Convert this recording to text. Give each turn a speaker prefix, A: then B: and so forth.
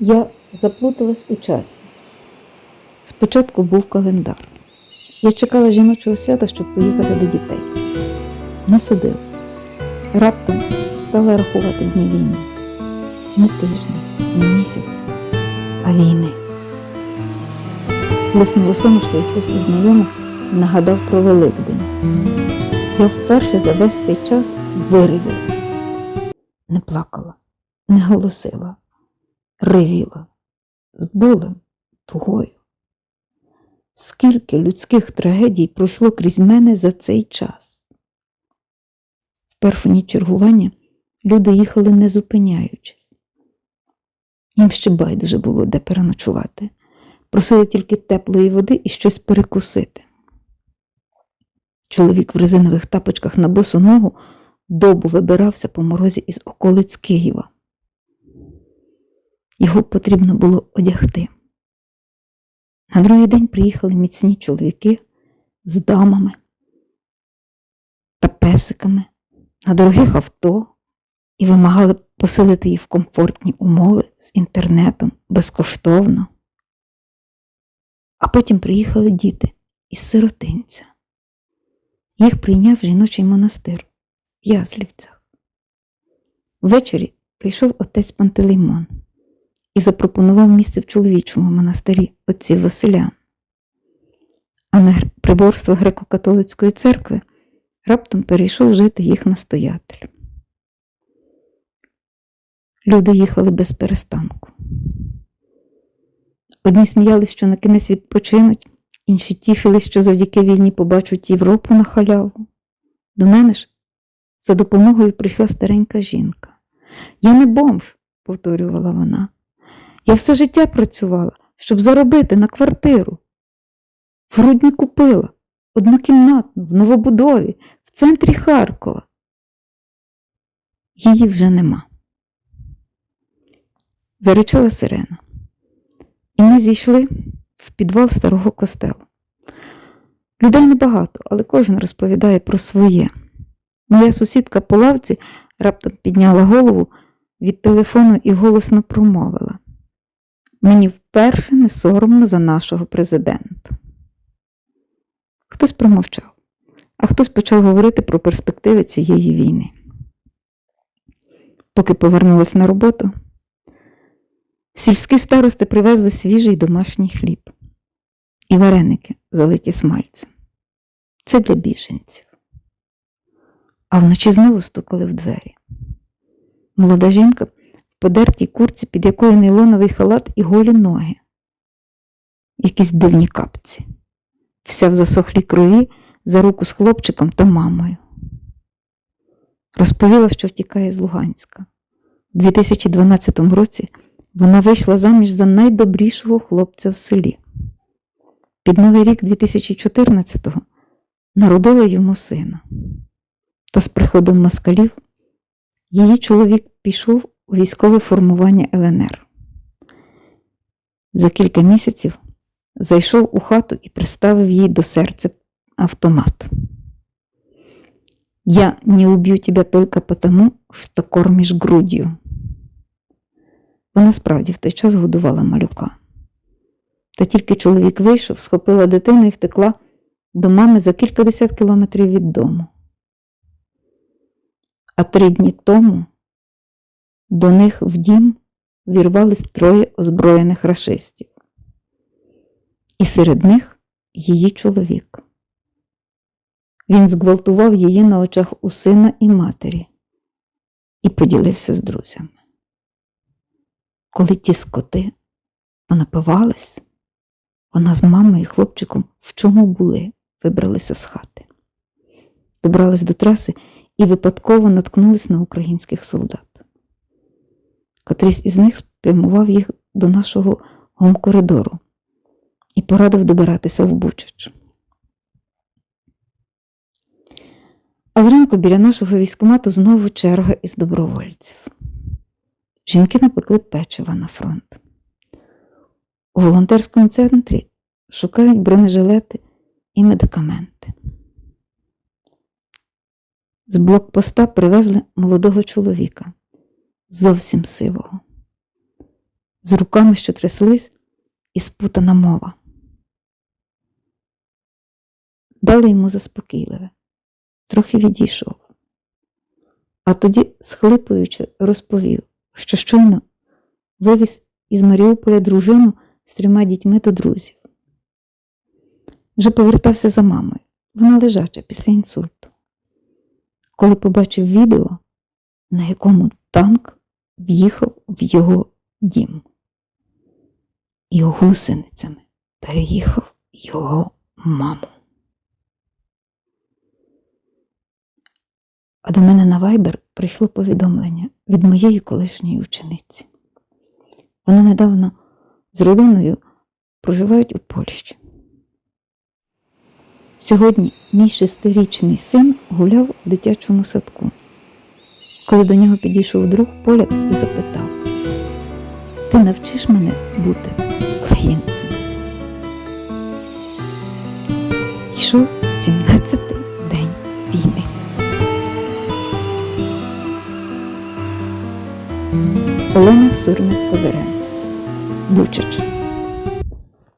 A: Я заплуталась у часі. Спочатку був календар. Я чекала жіночого свята, щоб поїхати до дітей. Не судилась. Раптом стала рахувати дні війни. Не тижні, не місяці, а війни. Блиснуло сонечко і хтось із знайомих нагадав про Великдень. Я вперше за весь цей час виривалась. Не плакала, не голосила, ревіла з болем, тугою. Скільки людських трагедій пройшло крізь мене за цей час. В першу ніч чергування люди їхали не зупиняючись. Їм ще байдуже було де переночувати. Просили тільки теплої води і щось перекусити. Чоловік в резинових тапочках на босу ногу добу вибирався по морозі із околиць Києва. Його потрібно було одягти. На другий день приїхали міцні чоловіки з дамами та песиками на дорогих авто і вимагали поселити їх в комфортні умови з інтернетом безкоштовно. А потім приїхали діти із сиротинця. Їх прийняв жіночий монастир в Яслівцях. Ввечері прийшов отець Пантелеймон і запропонував місце в чоловічому монастирі отців Василян. А на приборство греко-католицької церкви раптом перейшов жити їх настоятель. Люди їхали без перестанку. Одні сміялись, що на кінець відпочинуть, інші тішились, що завдяки війні побачать Європу на халяву. До мене ж за допомогою прийшла старенька жінка. Я не бомж, повторювала вона. Я все життя працювала, щоб заробити на квартиру. В грудні купила однокімнатну в новобудові в центрі Харкова. Її вже нема. Заричала сирена. І ми зійшли в підвал старого костелу. Людей небагато, але кожен розповідає про своє. Моя сусідка по лавці раптом підняла голову від телефону і голосно промовила. Мені вперше не соромно за нашого президента. Хтось промовчав, а хтось почав говорити про перспективи цієї війни. Поки повернулась на роботу, сільські старости привезли свіжий домашній хліб і вареники, залиті смальцем. Це для біженців. А вночі знову стукали в двері. Молода жінка подертій курці, під якою нейлоновий халат і голі ноги. Якісь дивні капці, вся в засохлій крові за руку з хлопчиком та мамою. Розповіла, що втікає з Луганська. У 2012 році вона вийшла заміж за найдобрішого хлопця в селі. Під Новий рік 2014-го народила йому сина. Та з приходом москалів її чоловік пішов у військове формування ЛНР. За кілька місяців зайшов у хату і приставив їй до серця автомат. Я не уб'ю тебе только потому, що кормиш груддю. Вона справді в той час годувала малюка. Та тільки чоловік вийшов, схопила дитину і втекла до мами за кількадесят кілометрів від дому. А три дні тому до них в дім вірвались троє озброєних рашистів. І серед них її чоловік. Він зґвалтував її на очах у сина і матері і поділився з друзями. Коли ті скоти понапивались, вона з мамою і хлопчиком в чому були, вибралися з хати. Добрались до траси і випадково наткнулись на українських солдат. Котрийсь із них спрямував їх до нашого гомкоридору і порадив добиратися в Бучач. А зранку біля нашого військкомату знову черга із добровольців. Жінки напекли печива на фронт. У волонтерському центрі шукають бронежилети і медикаменти. З блокпоста привезли молодого чоловіка, зовсім сивого, з руками, що тряслись, і спутана мова. Дали йому заспокійливе, трохи відійшов. А тоді, схлипуючи, розповів, що щойно вивіз із Маріуполя дружину з трьома дітьми до друзів. Вже повертався за мамою. Вона лежача після інсульту. Коли побачив відео, на якому танк в'їхав в його дім і гусеницями переїхав його маму. А до мене на Viber прийшло повідомлення від моєї колишньої учениці. Вони недавно з родиною проживають у Польщі. Сьогодні мій шестирічний син гуляв в дитячому садку, коли до нього підійшов друг поляк і запитав: Ти навчиш мене бути українцем? Йшов 17-й день війни. Олена Сурник Козаренко Бучач